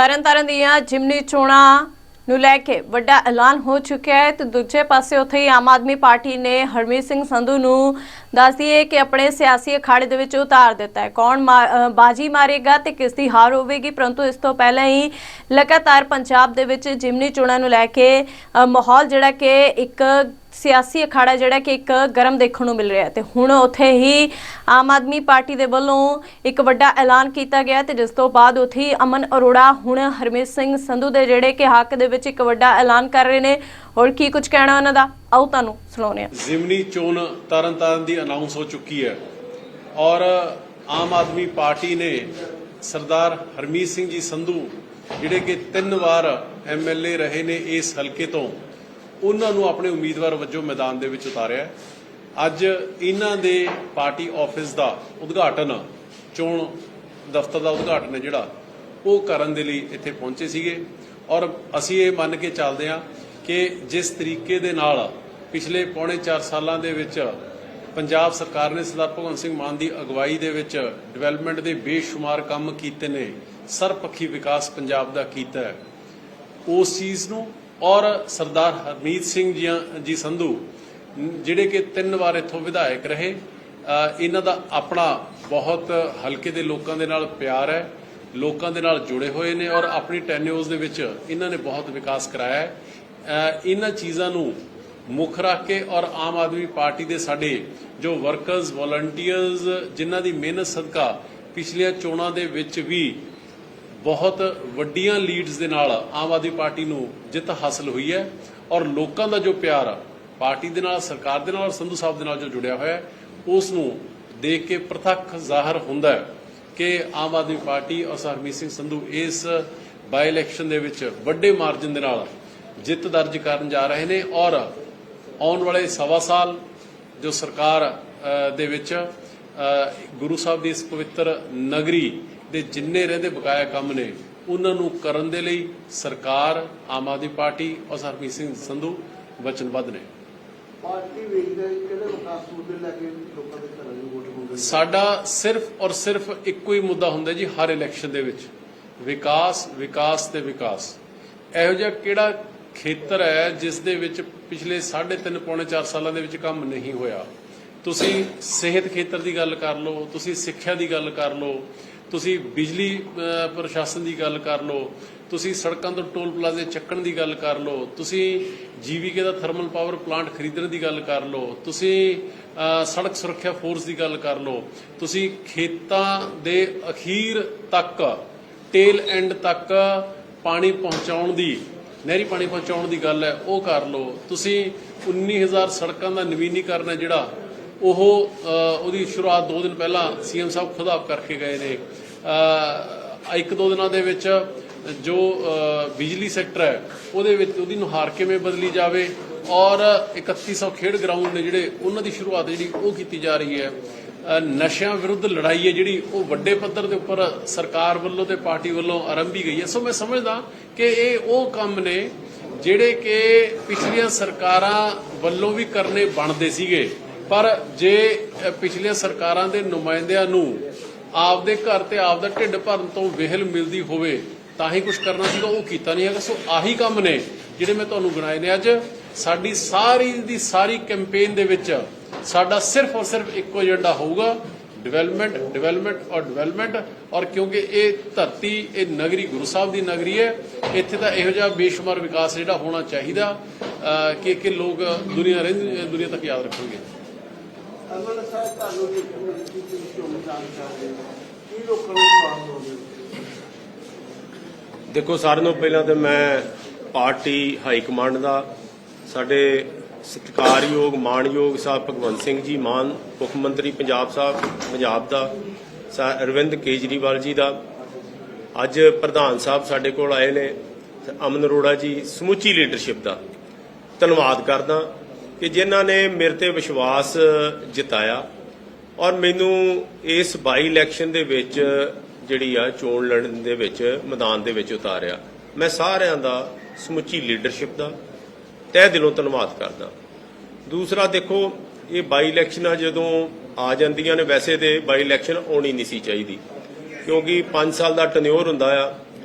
ਤਰਨਤਾਰਨ ਦੀਆਂ ਜਿਮਨੀ ਚੋਣਾਂ ਨੂੰ ਲੈ ਕੇ ਵੱਡਾ ਐਲਾਨ ਹੋ ਚੁੱਕਿਆ ਹੈ ਤੇ ਦੂਜੇ ਪਾਸੇ ਉੱਥੇ ਹੀ ਆਮ ਆਦਮੀ ਪਾਰਟੀ ਨੇ ਹਰਮੀਤ ਸਿੰਘ ਸੰਧੂ ਨੂੰ ਦੱਸਦੀ ਹੈ ਕਿ ਆਪਣੇ ਸਿਆਸੀ ਅਖਾੜੇ ਦੇ ਵਿੱਚ ਉਤਾਰ ਦਿੱਤਾ ਹੈ। ਕੌਣ ਮਾ- ਬਾਜੀ ਮਾਰੇਗਾ ਤੇ ਕਿਸ ਦੀ ਹਾਰ ਹੋਵੇਗੀ? ਪਰੰਤੂ ਇਸ ਤੋਂ ਪਹਿਲਾਂ ਹੀ ਲਗਾਤਾਰ ਪੰਜਾਬ ਦੇ ਵਿੱਚ ਜਿਮਨੀ ਚੋਣਾਂ ਨੂੰ ਲੈ ਕੇ ਮਾਹੌਲ ਜਿਹੜਾ ਕਿ ਇੱਕ ਸਿਆਸੀ ਅਖਾੜਾ ਜਿਹੜਾ ਕਿ ਇੱਕ ਗਰਮ ਦੇਖਣ ਨੂੰ ਮਿਲ ਰਿਹਾ ਤੇ ਹੁਣ ਉੱਥੇ ਹੀ ਆਮ ਆਦਮੀ ਪਾਰਟੀ ਦੇ ਵੱਲੋਂ ਇੱਕ ਵੱਡਾ ਐਲਾਨ ਕੀਤਾ ਗਿਆ ਤੇ ਜਿਸ ਤੋਂ ਬਾਅਦ ਉੱਥੇ ਅਮਨ ਅਰੋੜਾ, ਹੁਣ ਹਰਮੀਤ ਸਿੰਘ ਸੰਧੂ ਦੇ ਜਿਹੜੇ ਕਿ ਹੱਕ ਦੇ ਵਿੱਚ ਇੱਕ ਵੱਡਾ ਐਲਾਨ ਕਰ ਰਹੇ ਨੇ। ਹੋਰ ਕੀ ਕੁਝ ਕਹਿਣਾ ਉਹਨਾਂ ਦਾ? ਆਓ ਤੁਹਾਨੂੰ ਸੁਣਾਉਂਦੇ ਹਾਂ। ਜ਼ਿਮਨੀ ਚੋਣ ਤਰਨਤਾਰਨ ਦੀ ਅਨਾਉਂਸ ਹੋ ਚੁੱਕੀ ਹੈ ਔਰ ਆਮ ਆਦਮੀ ਪਾਰਟੀ ਨੇ ਸਰਦਾਰ ਹਰਮੀਤ ਸਿੰਘ ਜੀ ਸੰਧੂ, ਜਿਹੜੇ ਕਿ ਤਿੰਨ ਵਾਰ ਐਮਐਲਏ ਰਹੇ ਨੇ ਇਸ ਹਲਕੇ ਤੋਂ ਉਹਨਾਂ ਨੂੰ ਆਪਣੇ ਉਮੀਦਵਾਰ ਵਜੋਂ ਮੈਦਾਨ ਦੇ ਵਿੱਚ ਉਤਾਰਿਆ ਅੱਜ ਇਹਨਾਂ ਦੇ ਪਾਰਟੀ ਆਫਿਸ ਦਾ ਉਦਘਾਟਨ, ਚੋਣ ਦਫ਼ਤਰ ਦਾ ਉਦਘਾਟਨ ਹੈ ਜਿਹੜਾ, ਉਹ ਕਰਨ ਦੇ ਲਈ ਇੱਥੇ ਪਹੁੰਚੇ ਸੀਗੇ। ਔਰ ਅਸੀਂ ਇਹ ਮੰਨ ਕੇ ਚੱਲਦੇ ਹਾਂ ਕਿ ਜਿਸ ਤਰੀਕੇ ਦੇ ਨਾਲ ਪਿਛਲੇ ਪੌਣੇ 4 ਸਾਲਾਂ ਦੇ ਵਿੱਚ ਪੰਜਾਬ ਸਰਕਾਰ ਨੇ ਸਰਦਾਰ ਭਗਵੰਤ ਸਿੰਘ ਮਾਨ ਦੀ ਅਗਵਾਈ ਦੇ ਵਿੱਚ ਡਿਵੈਲਪਮੈਂਟ ਦੇ ਬੇਸ਼ੁਮਾਰ ਕੰਮ ਕੀਤੇ ਨੇ ਸਰਪੱਖੀ ਵਿਕਾਸ ਪੰਜਾਬ ਦਾ ਕੀਤਾ ਉਸ ਚੀਜ਼ ਨੂੰ ਔਰ ਸਰਦਾਰ ਹਰਮੀਤ ਸਿੰਘ ਜੀ ਜੀ ਸੰਧੂ ਜਿਹੜੇ ਕਿ ਤਿੰਨ ਵਾਰ ਇਥੋਂ ਵਿਧਾਇਕ ਰਹੇ ਅ, ਇਹਨਾਂ ਦਾ ਆਪਣਾ ਬਹੁਤ ਹਲਕੇ ਦੇ ਲੋਕਾਂ ਦੇ ਨਾਲ ਪਿਆਰ ਹੈ ਲੋਕਾਂ ਦੇ ਨਾਲ ਜੁੜੇ ਹੋਏ ਨੇ ਔਰ ਆਪਣੀ ਟੈਨਿਓਰਸ ਦੇ ਵਿੱਚ ਇਹਨਾਂ ਨੇ ਬਹੁਤ ਵਿਕਾਸ ਕਰਾਇਆ ਹੈ। ਇਹਨਾਂ ਚੀਜ਼ਾਂ ਨੂੰ ਮੁੱਖ ਰੱਖ ਕੇ ਔਰ ਆਮ ਆਦਮੀ ਪਾਰਟੀ ਦੇ ਸਾਡੇ ਜੋ ਵਰਕਰਸ ਵੋਲੰਟੀਅਰਸ ਜਿਨ੍ਹਾਂ ਦੀ ਮਿਹਨਤ ਸਦਕਾ ਪਿਛਲੀਆਂ ਚੋਣਾਂ ਦੇ ਵਿੱਚ ਵੀ ਬਹੁਤ ਵੱਡੀਆਂ ਲੀਡਸ ਦੇ ਨਾਲ ਆਮ ਆਦਮੀ ਪਾਰਟੀ ਨੂੰ ਜਿੱਤ ਹਾਸਲ ਹੋਈ ਹੈ ਔਰ ਲੋਕਾਂ ਦਾ ਜੋ ਪਿਆਰ ਆ, ਪਾਰਟੀ ਦੇ ਨਾਲ ਸਰਕਾਰ ਦੇ ਨਾਲ ਔਰ ਸੰਧੂ ਸਾਹਿਬ ਦੇ ਨਾਲ ਜੋ ਜੁੜਿਆ ਹੋਇਆ ਉਸ ਨੂੰ ਦੇਖ ਕੇ ਪ੍ਰਤੱਖ ਜ਼ਾਹਰ ਹੁੰਦਾ ਹੈ ਕਿ ਆਮ ਆਦਮੀ ਪਾਰਟੀ ਔਰ ਹਰਮੀਤ ਸਿੰਘ ਸੰਧੂ ਇਸ ਬਾਈ ਇਲੈਕਸ਼ਨ ਦੇ ਵਿੱਚ ਵੱਡੇ ਮਾਰਜਨ ਦੇ ਨਾਲ ਜਿੱਤ ਦਰਜ ਕਰਨ ਜਾ ਰਹੇ ਨੇ ਔਰ ਆਉਣ ਵਾਲੇ ਸਵਾ ਸਾਲ ਜੋ ਸਰਕਾਰ ਦੇ ਵਿੱਚ ਗੁਰੂ ਸਾਹਿਬ ਦੀ ਇਸ ਪਵਿੱਤਰ ਨਗਰੀ ਦੇ ਜਿੰਨੇ ਰਹਿੰਦੇ ਬਕਾਇਆ ਕੰਮ ਨੇ ਉਹਨਾਂ ਨੂੰ ਕਰਨ ਦੇ ਲਈ ਸਰਕਾਰ ਆਮ ਆਦਮੀ ਪਾਰਟੀ ਔਰ ਹਰਮੀਤ ਸਿੰਘ ਸੰਧੂ ਵਚਨਬੱਧ ਨੇ। ਪਾਰਟੀ ਵੇਖਦਾ ਹੈ ਕਿ ਕਿਹੜੇ ਵਿਕਾਸ ਮੁੱਦੇ ਲੈ ਕੇ ਲੋਕਾਂ ਦੇ ਘਰਾਂ ਨੂੰ ਵੋਟ ਮੰਗਦੇ ਸਾਡਾ ਸਿਰਫ ਔਰ ਸਿਰਫ ਇੱਕੋ ਹੀ ਮੁੱਦਾ ਹੁੰਦਾ ਜੀ ਹਰ ਇਲੈਕਸ਼ਨ ਦੇ ਵਿੱਚ। ਵਿਕਾਸ ਵਿਕਾਸ ਤੇ ਵਿਕਾਸ। ਇਹੋ ਜਿਹਾ ਕਿਹੜਾ ਖੇਤਰ ਹੈ ਜਿਸ ਦੇ ਵਿੱਚ ਪਿਛਲੇ 3.5 ਪੌਣੇ 4 ਸਾਲਾਂ ਦੇ ਵਿੱਚ ਕੰਮ ਨਹੀਂ ਹੋਇਆ? ਤੁਸੀਂ ਸਿਹਤ ਖੇਤਰ ਦੀ ਗੱਲ ਕਰ ਲਓ ਤੁਸੀਂ ਸਿੱਖਿਆ ਦੀ ਗੱਲ ਕਰ ਲਓ ਤੁਸੀਂ ਬਿਜਲੀ ਪ੍ਰਸ਼ਾਸਨ ਦੀ ਗੱਲ ਕਰ ਲਓ, ਤੁਸੀਂ ਸੜਕਾਂ ਤੋਂ ਟੋਲ ਪਲਾਜ਼ੇ ਚੱਕਣ ਦੀ ਗੱਲ ਕਰ ਲਓ, ਤੁਸੀਂ ਜੀਵੀਕੇ ਦਾ ਥਰਮਲ ਪਾਵਰ ਪਲਾਂਟ ਖਰੀਦਣ ਦੀ ਗੱਲ ਕਰ ਲਓ, ਤੁਸੀਂ ਸੜਕ ਸੁਰੱਖਿਆ ਫੋਰਸ ਦੀ ਗੱਲ ਕਰ ਲਓ, ਤੁਸੀਂ ਖੇਤਾਂ ਦੇ ਅਖੀਰ ਤੱਕ, ਟੇਲ ਐਂਡ ਤੱਕ ਪਾਣੀ ਪਹੁੰਚਾਉਣ ਦੀ, ਨਹਿਰੀ ਪਾਣੀ ਪਹੁੰਚਾਉਣ ਦੀ ਗੱਲ ਹੈ, ਉਹ ਕਰ ਲਓ, ਤੁਸੀਂ 19000 ਸੜਕਾਂ ਦਾ ਨਵੀਨੀਕਰਨ ਹੈ ਜਿਹੜਾ ਉਹ ਉਹਦੀ ਸ਼ੁਰੂਆਤ 2 ਦਿਨ ਪਹਿਲਾਂ ਸੀਐਮ ਸਾਹਿਬ ਖੁਦ ਆਪ ਕਰਕੇ ਗਏ ਨੇ। ਇੱਕ ਦੋ ਦਿਨਾਂ ਦੇ ਵਿੱਚ ਜੋ ਬਿਜਲੀ ਸੈਕਟਰ ਹੈ, ਉਹਦੇ ਵਿੱਚ ਉਹਦੀ ਨੁਹਾਰ ਕਿਵੇਂ ਬਦਲੀ ਜਾਵੇ ਔਰ 3100 ਖੇਡ ਗਰਾਊਂਡ ਨੇ ਜਿਹੜੇ ਉਹਨਾਂ ਦੀ ਸ਼ੁਰੂਆਤ ਜਿਹੜੀ ਉਹ ਕੀਤੀ ਜਾ ਰਹੀ ਹੈ। ਨਸ਼ਿਆਂ ਵਿਰੁੱਧ ਲੜਾਈ ਹੈ ਜਿਹੜੀ, ਉਹ ਵੱਡੇ ਪੱਧਰ ਦੇ ਉੱਪਰ ਸਰਕਾਰ ਵੱਲੋਂ ਤੇ ਪਾਰਟੀ ਵੱਲੋਂ ਆਰੰਭੀ ਗਈ ਹੈ। ਸੋ ਮੈਂ ਸਮਝਦਾ ਕਿ ਇਹ ਉਹ ਕੰਮ ਨੇ ਜਿਹੜੇ ਕਿ ਪਿਛਲੀਆਂ ਸਰਕਾਰਾਂ ਵੱਲੋਂ ਵੀ ਕਰਨੇ ਬਣਦੇ ਸੀਗੇ। ਪਰ ਜੇ ਪਿਛਲੀਆਂ ਸਰਕਾਰਾਂ ਦੇ ਨੁਮਾਇੰਦਿਆਂ ਨੂੰ ਆਪਦੇ ਘਰ ਤੇ ਆਪਦਾ ਢਿੱਡ ਭਰਨ ਤੋਂ ਵਿਹਲ ਮਿਲਦੀ ਹੋਵੇ, ਤਾਂ ਹੀ ਕੁਝ ਕਰਨਾ ਸੀਗਾ, ਉਹ ਕੀਤਾ ਨਹੀਂ ਹੈਗਾ। ਸੋ ਆਹੀ ਕੰਮ ਨੇ ਜਿਹੜੇ ਮੈਂ ਤੁਹਾਨੂੰ ਗਿਣਾਏ ਨੇ ਅੱਜ। ਸਾਡੀ ਸਾਰੀ ਦੀ ਸਾਰੀ ਕੈਂਪੇਨ ਦੇ ਵਿੱਚ ਸਾਡਾ ਸਿਰਫ ਔਰ ਸਿਰਫ ਇੱਕੋ ਏਜੰਡਾ ਹੋਊਗਾ ਡਿਵੈਲਪਮੈਂਟ ਡਿਵੈਲਪਮੈਂਟ ਔਰ ਡਿਵੈਲਪਮੈਂਟ ਔਰ ਕਿਉਂਕਿ ਇਹ ਧਰਤੀ, ਇਹ ਨਗਰੀ ਗੁਰੂ ਸਾਹਿਬ ਦੀ ਨਗਰੀ ਹੈ, ਇੱਥੇ ਤਾਂ ਇਹੋ ਜਿਹਾ ਬੇਸ਼ੁਮਾਰ ਵਿਕਾਸ ਜਿਹੜਾ ਹੋਣਾ ਚਾਹੀਦਾ ਕਿ ਕਿ ਲੋਕ ਦੁਨੀਆ ਰਹਿੰਦੀ, ਦੁਨੀਆ ਤੱਕ ਯਾਦ ਰੱਖਣਗੇ। ਅਮਨ ਸਾਹਿਬ ਤੁਹਾਨੂੰ ਵੀ ਕੀ ਕੀ ਚੋਣ ਜਾਣ ਚਾਹਦੇ ਹੋ। ਕੀ ਲੋਕਾਂ ਨੂੰ ਸਵਾਲ ਹੋਵੇ ਦੇਖੋ, ਸਾਰਿਆਂ ਤੋਂ ਪਹਿਲਾਂ ਤੇ ਮੈਂ ਪਾਰਟੀ ਹਾਈ ਕਮਾਂਡ ਦਾ, ਸਾਡੇ ਸਤਿਕਾਰਯੋਗ, ਮਾਣਯੋਗ ਸਾਹਿਬ ਭਗਵੰਤ ਸਿੰਘ ਜੀ, ਮਾਨ ਮੁੱਖ ਮੰਤਰੀ ਪੰਜਾਬ ਸਾਹਿਬ, ਪੰਜਾਬ ਦਾ, ਸਾ ਅਰਵਿੰਦ ਕੇਜਰੀਵਾਲ ਜੀ ਦਾ। ਅੱਜ ਪ੍ਰਧਾਨ ਸਾਹਿਬ ਸਾਡੇ ਕੋਲ ਆਏ ਨੇ, ਅਮਨ ਅਰੋੜਾ ਜੀ ਸਮੁੱਚੀ ਲੀਡਰਸ਼ਿਪ ਦਾ। ਧੰਨਵਾਦ ਕਰਦਾ। ਕਿ ਜਿਨ੍ਹਾਂ ਨੇ ਮੇਰੇ ਤੇ ਵਿਸ਼ਵਾਸ ਜਿਤਾਇਆ ਔਰ ਮੈਨੂੰ ਇਸ ਬਾਈ ਇਲੈਕਸ਼ਨ ਦੇ ਵਿੱਚ ਜਿਹੜੀ ਆ ਚੋਣ ਲੜਨ ਦੇ ਵਿੱਚ, ਮੈਦਾਨ ਦੇ ਵਿੱਚ ਉਤਾਰਿਆ। ਮੈਂ ਸਾਰਿਆਂ ਦਾ ਸਮੁੱਚੀ ਲੀਡਰਸ਼ਿਪ ਦਾ ਤਹਿ ਦਿਲੋਂ ਧੰਨਵਾਦ ਕਰਦਾ। ਦੂਸਰਾ ਦੇਖੋ, ਇਹ ਬਾਈ ਇਲੈਕਸ਼ਨਾਂ ਜਦੋਂ ਆ ਜਾਂਦੀਆਂ ਨੇ, ਵੈਸੇ ਤੇ ਬਾਈ ਇਲੈਕਸ਼ਨ ਆਉਣੀ ਨਹੀਂ ਸੀ ਚਾਹੀਦੀ। ਕਿਉਂਕਿ 5 ਸਾਲ ਦਾ ਟਨਿਓਰ ਹੁੰਦਾ ਆ